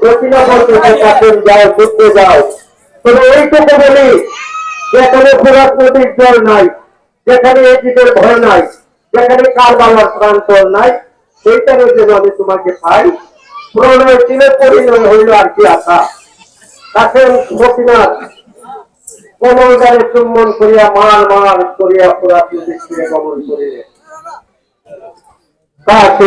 প্রতিমা বলতেছে কাছেন যাও, ঘুরতে যাও। তবে এইটুকু বলি, যেখানে ফোরাত নদীর জল নাই, যেখানে এজিদের ভয় নাই, যেখানে কার কারবালার প্রান্তর নাই, সেইটার জন্য আমি তোমাকে পাই প্রণয় চিনে পরিণয় হইল আর কি আশা। কাছেন মতিনাথ কমল দ্বারে চুম্বন করিয়া মার মার করিয়া ফোরাত নদীর তীরে গমন করিলে। কাছে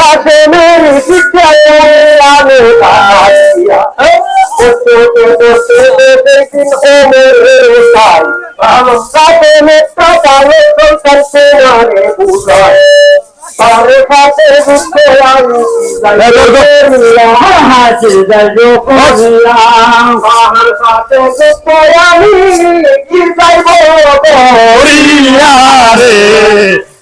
কাছে মেরি শিক্ষা আমি কাটিয়া বসতে বসতে দেখি ওমের তাই কাছে মেট্টা কালে করতে মারে বুঝায়। বুঝতে আমি হাজির যাইও আমার সাথে বুঝতে আমি কি যাইব করিয়া রে।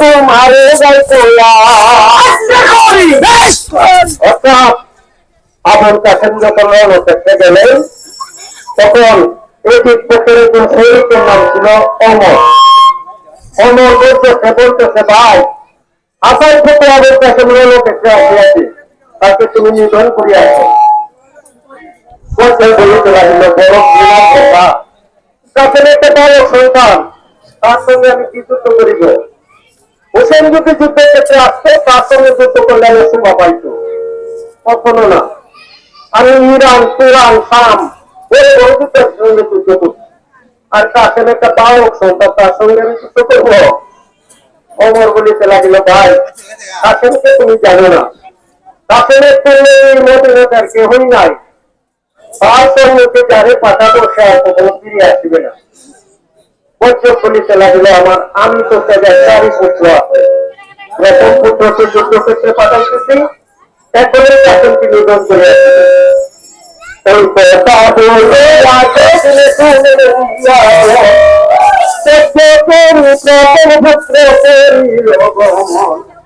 তোমারে অর্থাৎ আবুল কাসেম যখন করতে গেলেন তখন এই পুকুরের একজন সৈনিকের নাম ছিল অমর অমর বলতেছে বলতেছে ভাই আসাই থেকে আবুল কাসেম রওনা আসিয়াছি তাকে তুমি নিধন করিয়াছো বলতে বলিতে লাগিল বড় কথা কাছেন একটা বড় সন্তান তার সঙ্গে আমি কি যুদ্ধ করিব হোসেন যদি যুদ্ধের ক্ষেত্রে আসতো, তার সঙ্গে যুদ্ধ করলে আমি শোভা পাইতো। কখনো না। আমি ইরান তুরান শাম ওই বন্ধুদের সঙ্গে যুদ্ধ করছি। আর কাছেন একটা বাহক সন্তান, তার সঙ্গে আমি যুদ্ধ করব। অমর বলিতে লাগিল, ভাই কাছেনকে তুমি জানো না। কাছেনের তুলনে এই মদিনাটার কেহই নাই। তার সঙ্গে যারে পাঠাবো, সে আর কখনো ফিরে আসবে না। বজ্র ফলিতে লাগিল আমার আমি তো চারি পুত্র আছে প্রথম পুত্রকে যুদ্ধ ক্ষেত্রে পাঠাইতেছি এখনই শাসনকে নিধন করে ওই কথা বলে রাখে শুনে শুনে যাও। সত্য করি প্রথম পুত্র করিল গমন।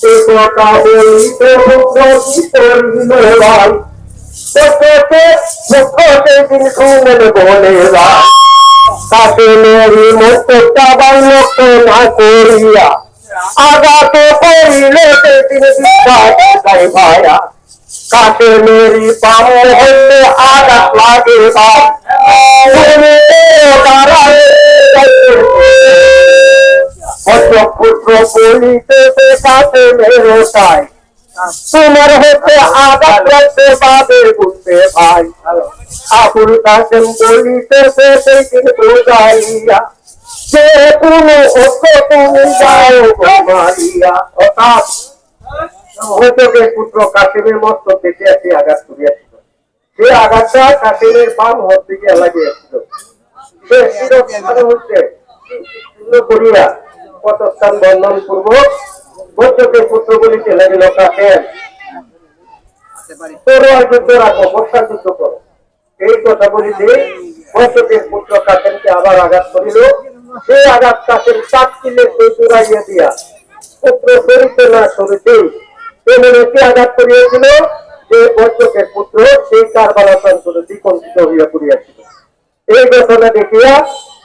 কথা বলিতে ভূত কি করিল ভাই তোকে মুখতে দিন শুনেন বলে ভাই তাকে মেরি মুক্তটা বাল্যক না করিয়া আগাতে করিলে সেদিন বিশ্বাস ভায়া কাছে মেরি পাম হইতে আঘাত লাগে ভাই পুত্র বলিতে কাছে মেরো তাই তোমার হতে আঘাত লাগতে পাবে বুঝতে ভাই। আবুল কাসেম বলিতে সেই কিন্তু যে কোনো অর্থ তুমি যাও মারিয়া। অর্থাৎ হতকে পুত্র আসি আঘাত করিয়াছিল, সে আঘাতটা কাসেমের বাম হাত দিকে লাগিয়েছিল। সে করিয়া কতস্থান বন্ধন পূর্বক বৈঠকে পুত্র বলিতে লাগিল যুদ্ধ রাখো, বর্ষা যুদ্ধ করো। এই কথা বলিতে বৈঠকের পুত্র কাসেমকে আবার আঘাত করিল। সেই আঘাত কাসেম সাত কিলে চুরাইয়া দিয়া পুত্র না আঘাত করিয়েছিল সে বৈদ্যকের পুত্র সেই হইয়া পড়িয়াছিল। এই ঘটনা দেখিয়া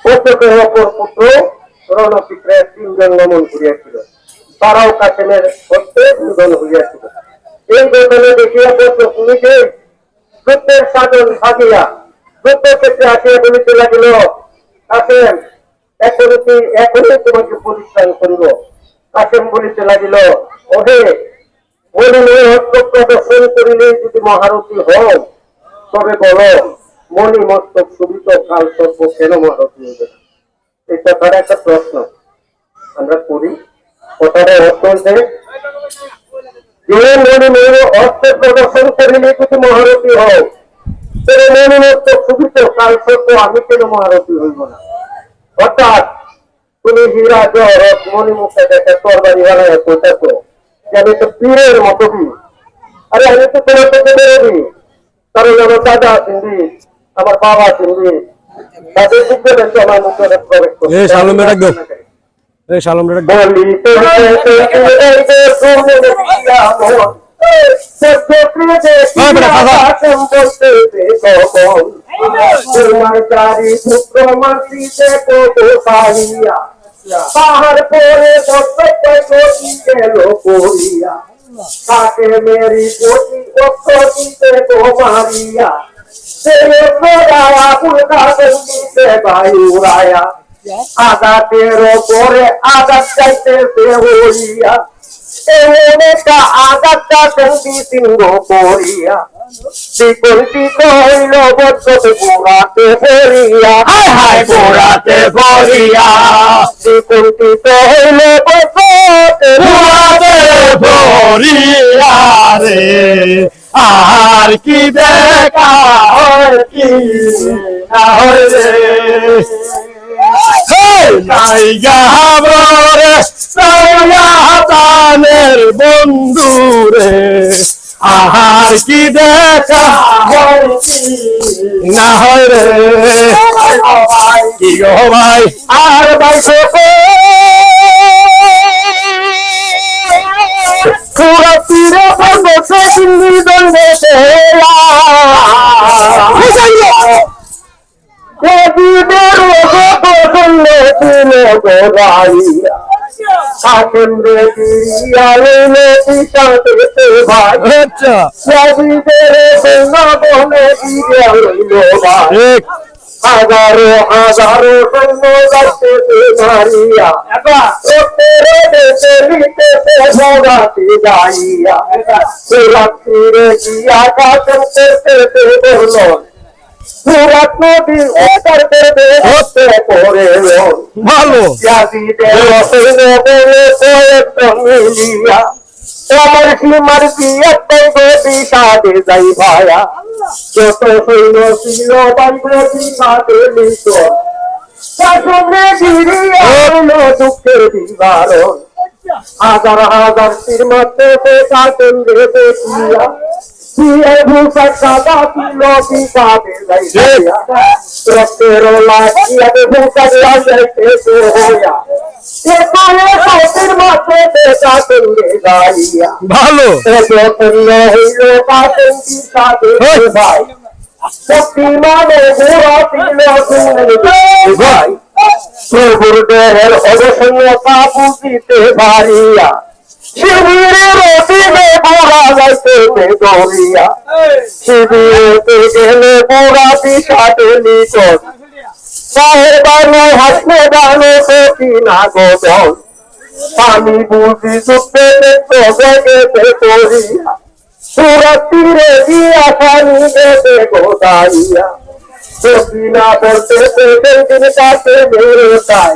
বৈদ্যকের অপর পুত্র রণচিত্রের তিনজন করিয়াছিল কাশেমের নিধন হইয়াছিল এই দেখিয়া সত্যের সত্য ক্ষেত্রে আসিয়া বলিতে লাগিল কাশেম কি- এখনই তোমাকে পরিত্রাণ করিব? কাশেম বলিতে লাগিল, ওহে মনে হস্ত প্রদর্শন করিলে যদি মহারথী হও, তবে বলো মণি মস্তক সুবিত কাল সর্ব কেন মহারথী হবে না এই কথার একটা প্রশ্ন। আমরা করি কথাটা অর্থ হচ্ছে, যে মনে মনে অস্ত্র প্রদর্শন করিলে যদি মহারথী হও তবে মনে মস্তক সুবিত কাল সর্ব আমি কেন মহারথী হইব না? অর্থাৎ তুমি হীরা জহরত মণিমুখে দেখে তরবারি বানায় করতেছো যে আমি তো পীরের মতো বীর। আরে, আমি তো তোমার থেকে বেরোবি। কারণ আমার দাদা সিন্ধি আমার বাবা সিন্ধি দেখে শালম। এই শালম বলিতে যেতে এই কত সারিয়া তাহার পরে মেরি তো বায়ুরায়া আঘাতের পরে আঘাত চাইতে হইয়া এমনটা আঘাতটা সঙ্গী সিংহ করিয়া বিকল্পিত হইল বদ্ধ গোড়াতে ভরিয়া হায় হায় গোড়াতে ভরিয়া বিকল্পিত হইল বদ্ধ গোড়াতে ভরিয়া রে আর কি দেখা হয় কি না হয় রে? হেই, নাই গাবরে সায়াতানের বন্ধু রে। আহার কি দেখা হয় কি না হয় রে? কি গো ভাই? আর বাইশে পুরা তীরে দিল্লি দণ্ডে তুলে গোড়াইয়া কাকেন্দ্রে দিয়া লইলে পিতা দেশে ভাই হাজারো হাজারো সৈন্য যাইতেছে মারিয়া রক্তের দেশে নিতেছে ভগাতি যাইয়া। রাত্রিরে গিয়া কাশন করতেছে বলল সুরাত নদী দেবে হতে পড়ে ভালো। জাতিদের সৈন্য বলে কয়েকজন মিলিয়া আমার সীমার বিয়ে করবে বিষাদে যাই ভায়া? যত হইল ছিল বাইবে বিষাদে লিত শাসনে গিরিয়া হলো দুঃখের বিবারণ। হাজার হাজার সে কাটেন ভালো যতন্য হইল কাটেন্টি সাথে ভাই শক্তি মানে ঘোরা ছিল ভাই প্রভুর দেহের অবসন্নতা বুঝিতে ভারিয়া শিবিরের অধীনে বোরা যাইতে দরিয়া শিবিরেতে গেলে বোরা বিষাদে নিকট সাহের বানু হাসলে বানু সখী না গোদন আমি বুঝি দেখতে গেছে করিয়া সুরত তীরে দিয়া পানি দেবে গোদাইয়া সখী না বলতে সেই দিন কাছে মেরে তাই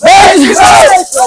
Praise Jesus.